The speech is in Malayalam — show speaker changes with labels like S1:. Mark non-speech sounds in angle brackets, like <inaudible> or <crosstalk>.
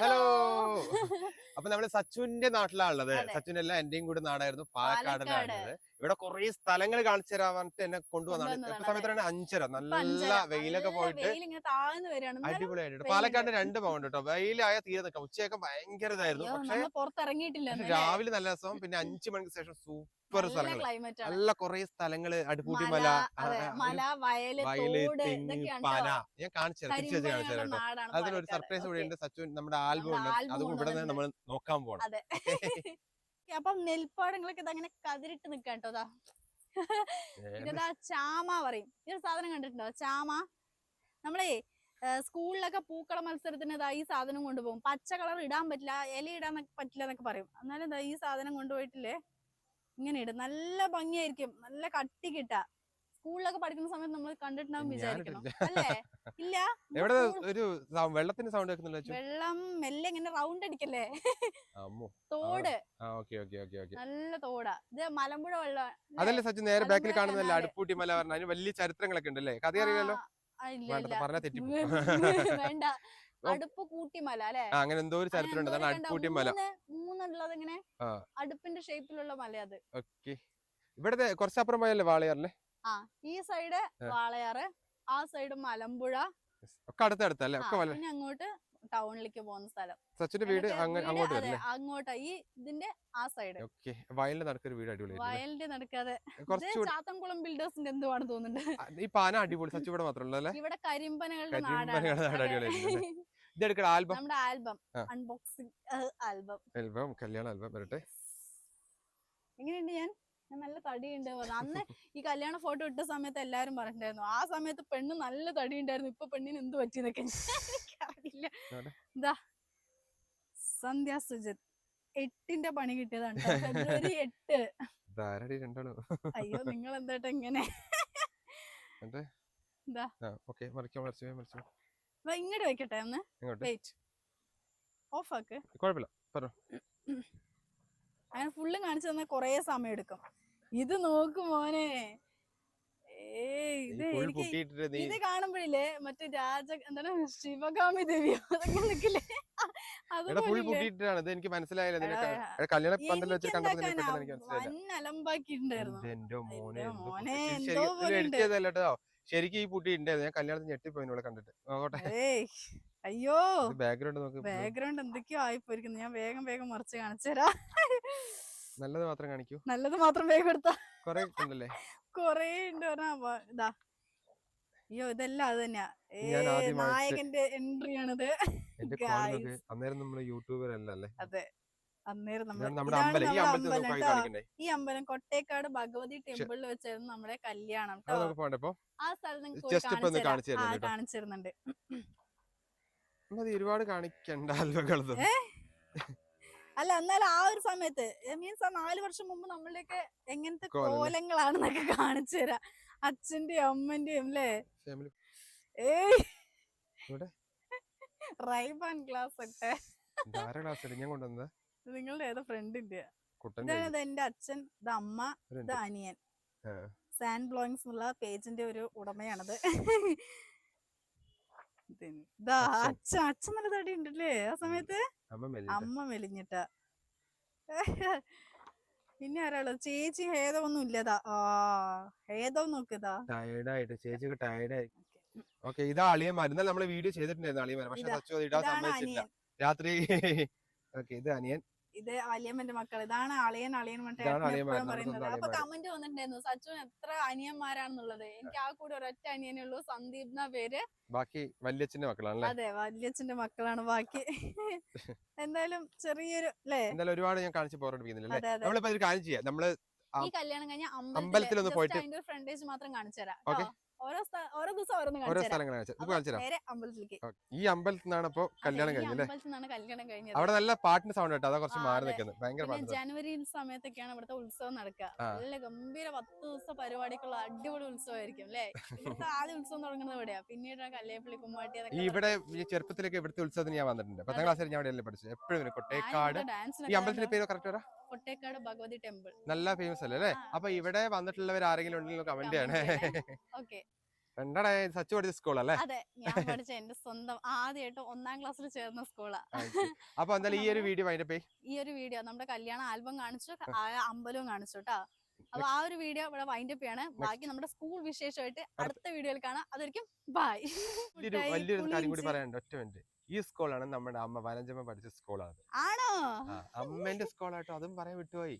S1: ഹലോ അപ്പൊ നമ്മൾ സച്ചുവിന്റെ നാട്ടിലാണുള്ളത്. എല്ലാം എന്റെയും കൂടെ നാടായിരുന്നു. പാലക്കാടിലാണുള്ളത്.
S2: പാലക്കാട്.
S1: ഇവിടെ കുറെ സ്ഥലങ്ങൾ കാണിച്ചു തരാൻ പറഞ്ഞിട്ട് എന്നെ കൊണ്ടുവന്നാണ്. ഇപ്പൊ സമയത്താണ് അഞ്ചര നല്ല വെയിലൊക്കെ പോയിട്ട് അടിപൊളിയായിട്ട് പാലക്കാട് രണ്ട് പോകണ്ട കേട്ടോ. വെയിലായ തീരെ നിൽക്കാം. ഉച്ചയൊക്കെ ഭയങ്കര ഇതായിരുന്നു. പക്ഷെ
S2: പുറത്തിറങ്ങിയിട്ടില്ല
S1: രാവിലെ നല്ല രസം. പിന്നെ <laughs> അഞ്ചു മണിക്ക് ശേഷം സൂപ്പർ സ്ഥലങ്ങൾ നല്ല കുറെ സ്ഥലങ്ങൾ. അടിപൂട്ടി
S2: മല വയൽ
S1: തെങ്ങ് പന. ഞാൻ കാണിച്ചു തരാം. തിരിച്ചു കാണിച്ചു തരാം കേട്ടോ. അതിനൊരു സർപ്രൈസ്. കൂടി ഉണ്ട് സച്ചു നമ്മുടെ ആൽബം ഉണ്ട്. അതും ഇവിടെ നമ്മൾ നോക്കാൻ പോകണം <laughs>
S2: അപ്പം നെൽപ്പാടങ്ങളൊക്കെ ഇതങ്ങനെ കതിരിട്ട് നിക്കാം കേട്ടോ ദാ. ഇതാ ചാമ പറയും. ഈ ഒരു സാധനം കണ്ടിട്ടുണ്ടോ? ചാമ. നമ്മളേ സ്കൂളിലൊക്കെ പൂക്കള മത്സരത്തിന് ഇതാ ഈ സാധനം കൊണ്ടുപോകും. പച്ച കളർ ഇടാൻ പറ്റില്ല ഇല ഇടാൻ പറ്റില്ല എന്നൊക്കെ പറയും. എന്നാലും ഇതാ ഈ സാധനം കൊണ്ടുപോയിട്ടില്ലേ? ഇങ്ങനെ ഇടും. നല്ല ഭംഗിയായിരിക്കും. നല്ല കട്ടി കിട്ടാ. സ്കൂളിലൊക്കെ പഠിക്കുന്ന സമയത്ത് നമ്മൾ കണ്ടിട്ടുണ്ടാവും വിചാരിക്കണം അല്ലേ? ഇല്ല.
S1: എവിടെ ഒരു വെള്ളത്തിന്റെ സൗണ്ട് കേൾക്കുന്നില്ല
S2: വെള്ളം മെല്ലെ ഇങ്ങനെ റൗണ്ട് അടിക്കല്ലേ? തോട്. നല്ല തോടാ. ഇത് മലമ്പുഴ വെള്ളം
S1: അതല്ലേ സച്ചിൻ നേരെ ബാക്കിൽ കാണുന്നല്ലേ അടുപ്പൂട്ടി മല പറഞ്ഞ അതിന് വലിയ ചരിത്രങ്ങളൊക്കെ ഉണ്ടല്ലേ? കഥ അറിയാലോ? <laughs> വേണ്ട.
S2: അടുപ്പ് കൂട്ടിമല അല്ലെ?
S1: അങ്ങനെ എന്തോ ഒരു ചരിത്രം ഉണ്ട് അതാണ് അടുപ്പൂട്ടി മല.
S2: മൂന്നുള്ളത് ഇങ്ങനെ. അടുപ്പിന്റെ ഷേപ്പിലുള്ള മല അത്.
S1: ഓക്കെ. ഇവിടത്തെ കുറച്ചപ്പുറം പോയല്ലേ വാളയാറിലെ?
S2: ആ ഈ സൈഡ് വാളയാറ് ആ സൈഡ് മലമ്പുഴ.
S1: ഒക്കെ അടുത്തടുത്ത അല്ലേ ഒക്കെ
S2: പിന്നെ അങ്ങോട്ട് ടൗണിലേക്ക് പോകുന്ന സ്ഥലം.
S1: സച്ചിന്റെ വീട് അങ്ങോട്ട്
S2: അങ്ങോട്ടാ. ഈ ഇതിന്റെ ആ സൈഡ്
S1: ഓക്കെ വയലിന്റെ നടക്കൊരു വീട് അടിപൊളി
S2: വയലിന്റെ നടക്കാതെ ചാത്തംകുളം ബിൽഡേഴ്സിന്റെ എന്തുവാണ് തോന്നുന്നുണ്ട്.
S1: ഈ പാന അടിപൊളി സച്ചു ഇവിടെ <laughs> മാത്രമല്ല
S2: ഇവിടെ കരിമ്പനകളുടെ നാടാണ്.
S1: ആൽബം.
S2: നമ്മുടെ ആൽബം. Unboxing album.
S1: ആൽബം കല്യാണ ആൽബം വരട്ടെ.
S2: എങ്ങനെയുണ്ട് ഞാൻ? ഞാൻ നല്ല തടിയുണ്ട് പറഞ്ഞു. അന്ന് ഈ കല്യാണ ഫോട്ടോ ഇട്ട സമയത്ത് എല്ലാരും പറഞ്ഞിട്ടുണ്ടായിരുന്നു. ആ സമയത്ത് പെണ്ണ് നല്ല തടി ഉണ്ടായിരുന്നു ഇപ്പൊ പെണ്ണിന് എന്ത് പറ്റിയെന്നൊക്കെ എനിക്കറിയില്ല. എന്താ സന്ധ്യ സുജിത്. എട്ടിന്റെ പണി കിട്ടിയതാണ് ട്ടോ. ഫെബ്രുവരി എട്ട്.
S1: രണ്ടാണ്
S2: അയ്യോ നിങ്ങൾ എന്താട്ടെ ഇങ്ങനെ ഇങ്ങോട്ട് വെക്കട്ടെ ഒന്ന്. വെയിറ്റ് ഓഫ് ആക്ക്.
S1: കുഴപ്പമില്ല. പറഞ്ഞു.
S2: അങ്ങനെ ഫുള്ളും കാണിച്ചു തന്നാൽ കൊറേ സമയം എടുക്കും. ഇത് നോക്ക് മോനെ. ഇത് കാണുമ്പോഴില്ലേ മറ്റേ രാജ എന്താണ് ശിവകാമി ദേവിയോ അതൊക്കെ നിക്കില്ലേ?
S1: എനിക്ക് മനസ്സിലായില്ല ശരിക്കും ഈ പുട്ടി ഉണ്ടായിരുന്നു. ഞാൻ കല്യാണത്തിന് ഞെട്ടിപ്പോയി ഇവിടെ കണ്ടിട്ട്. നോക്കട്ടെ.
S2: അയ്യോ.
S1: ബാക്ക്ഗ്രൗണ്ട് നോക്ക്.
S2: ബാക്ക്ഗ്രൗണ്ട് എന്തൊക്കെയോ ആയിപ്പോയിരിക്കുന്നു. ഞാൻ വേഗം വേഗം മറിച്ച് കാണിച്ചു തരാം
S1: നല്ലത് മാത്രം കാണിക്കൂ.
S2: നല്ലത് മാത്രം വേഗം എടുത്താ.
S1: കൊറേ ഉണ്ടല്ലേ?
S2: കൊറേ ഉണ്ട് പറഞ്ഞാ ഇതാ. അയ്യോ ഇതെല്ലാം അത് തന്നെയാ. നായകന്റെ എൻട്രി ആണിത്.
S1: അന്നേരം നമ്മൾ യൂട്യൂബർ അല്ലല്ലേ
S2: അതെ. അന്നേരം
S1: നമ്മുടെ ഈ
S2: അമ്പലം കൊട്ടേക്കാട് ഭഗവതി ടെമ്പിളിൽ വെച്ചായിരുന്നു നമ്മുടെ കല്യാണം ആ സ്ഥലം നിങ്ങൾക്ക്
S1: Just ഇപ്പൊ ഒന്ന് കാണിച്ചു
S2: ആ
S1: തരുന്നുണ്ട് ട്ടോ.
S2: കാണിച്ചു തരുന്നുണ്ട്.
S1: അത് ഒരുപാട് കാണിക്കണ്ട ആൽബങ്ങളത്
S2: അല്ല എന്നാലും ആ ഒരു സമയത്ത് മീൻസ് ആ നാല് വർഷം മുമ്പ് നമ്മളുടെയൊക്കെ എങ്ങനത്തെ
S1: കോലം.
S2: കോലങ്ങളാണെന്നൊക്കെ കാണിച്ചു തരാം. അച്ഛന്റെയും അമ്മന്റെയും അല്ലേ ഏയ്. റൈബാൻ ഗ്ലാസ് ഒക്കെ നിങ്ങളുടെ ഏതോ ഫ്രണ്ടിന്റെ ഇതാണ് എന്റെ അച്ഛൻ ഇത് അമ്മ ഇത് അനിയൻ. സാൻഡ് ബ്ലോയിങ്സ് എന്നുള്ള പേജിന്റെ ഒരു ഉടമയാണത്. <laughs> ഇത് അച്ഛൻ. നല്ല തടി ഉണ്ടല്ലേ ആ സമയത്ത്
S1: അമ്മ
S2: മെലിഞ്ഞിട്ട. പിന്നെ ആരാളോ ചേച്ചി ഹേതം ഒന്നും ഇല്ലതാ. ആ ഹേതം നോക്കിയതാ
S1: ടയർഡായിട്ട് ടയർഡായി. ഓക്കെ. ഇതാ അളിയന്മാർ ഇന്നലെ നമ്മൾ വീഡിയോ ചെയ്തിട്ടുണ്ടായിരുന്നു അളിയന്മാർ പക്ഷെ സച്ചു ഇടാൻ സമ്മതിച്ചില്ല. രാത്രി. ഓക്കെ ഇത് അനിയൻ.
S2: ഇത് അലിയമ്മന്റെ മക്കൾ ഇതാണ് അളിയൻ. അളിയൻ പറയുന്നത്. അപ്പൊ കമന്റ് വന്നിട്ടുണ്ടായിരുന്നു സച്ചു എത്ര അനിയന്മാരാണെന്നുള്ളത്. എനിക്ക് ആ കൂടെ ഒരൊറ്റ അനിയനേ ഉള്ളൂ സന്ദീപ് എന്ന പേര്?
S1: ബാക്കി വല്യച്ഛന്റെ മക്കളാണ്
S2: അതെ വല്യച്ഛന്റെ മക്കളാണ് ബാക്കി. എന്തായാലും ചെറിയൊരു അല്ലേ
S1: എന്തായാലും ഒരുപാട് ഞാൻ കാണിച്ചു പോരടിപ്പിക്കുന്നില്ല നമ്മളിപ്പോ ഒരു കാര്യം ചെയ്യാം. നമ്മൾ
S2: ഈ കല്യാണം കഴിഞ്ഞ
S1: അമ്പലത്തിലൊന്ന് പോയിട്ട്
S2: ഫ്രണ്ടേജ് മാത്രം കാണിച്ചു തരാം. ഓരോ സ്ഥ- ഓരോ ദിവസം ഓരോന്ന്
S1: ഓരോ സ്ഥലങ്ങൾ. ഈ അമ്പലത്തിൽ നിന്നാണ് ഇപ്പൊ കല്യാണം
S2: അമ്പലത്തിൽ കല്യാണം കഴിഞ്ഞത്.
S1: അവിടെ നല്ല പാട്ടിന് സൗണ്ട് കേട്ടോ അതാ കുറച്ച് മാറി. നിൽക്കുന്നത്. ഭയങ്കര
S2: ജനുവരി സമയത്തൊക്കെയാണ് ഇവിടുത്തെ ഉത്സവം നടക്കുക. നല്ല ഗംഭീര പത്ത് ദിവസം പരിപാടിക്കുള്ള അടിപൊളി ഉത്സവമായിരിക്കും അല്ലേ? ഇവിടുത്തെ ആദ്യ ഉത്സവം തുടങ്ങുന്നത് എവിടെയാ പിന്നീട് കല്ലേപ്പള്ളി കുമ്മാട്ടി
S1: ഇവിടെ ഈ ചെറുപ്പത്തിലേക്ക് ഇവിടുത്തെ ഉത്സവത്തിന് ഞാൻ വന്നിട്ടുണ്ട്. പത്താം ക്ലാസ്സിൽ ഞാൻ അവിടെ പഠിച്ചത്? എപ്പോഴും വരും കൊട്ടേക്കാട്. ഈ അമ്പലത്തിന്റെ പേര് കറക്റ്റ് പറ.
S2: കൊട്ടേക്കാട് ഭഗവതി ടെമ്പിൾ.
S1: നല്ല ഫേമസ് അല്ലേ? അല്ലേ? അപ്പൊ ഇവിടെ വന്നിട്ടുള്ളവർ ആരെങ്കിലും ഉണ്ടെങ്കിൽ കമന്റ് ചെയ്യണേ.
S2: ഓക്കെ <laughs>
S1: സച്ചു പഠിച്ച സ്കൂളല്ലേ
S2: അതെ ഞാൻ പഠിച്ച എന്റെ സ്വന്തം ആദ്യമായിട്ട് ഒന്നാം ക്ലാസ്സിൽ ചേർന്ന സ്കൂളാ
S1: അപ്പൊ എന്തായാലും ഈ ഒരു വീഡിയോ അതിന്റെ
S2: ഈ ഒരു വീഡിയോ നമ്മുടെ കല്യാണ ആൽബം കാണിച്ചു അമ്പലവും കാണിച്ചു കേട്ടോ അപ്പൊ ആ ഒരു വീഡിയോ ഇവിടെ വൈൻഡപ്പ് ആണ് ബാക്കി നമ്മുടെ സ്കൂൾ വിശേഷമായിട്ട് അടുത്ത. വീഡിയോയിൽ കാണാം. അതായിരിക്കും ബൈ
S1: വലിയൊരു വലിയൊരു കാര്യം കൂടി പറയാനുണ്ട്. ഒറ്റ മിനിറ്റ് ഈ സ്കൂളാണ് നമ്മുടെ അമ്മ വനജമ്മ പഠിച്ച സ്കൂളാണ്
S2: ആണോ?
S1: അമ്മേന്റെ സ്കൂളാട്ടോ. അതും പറയാൻ വിട്ടുപോയി.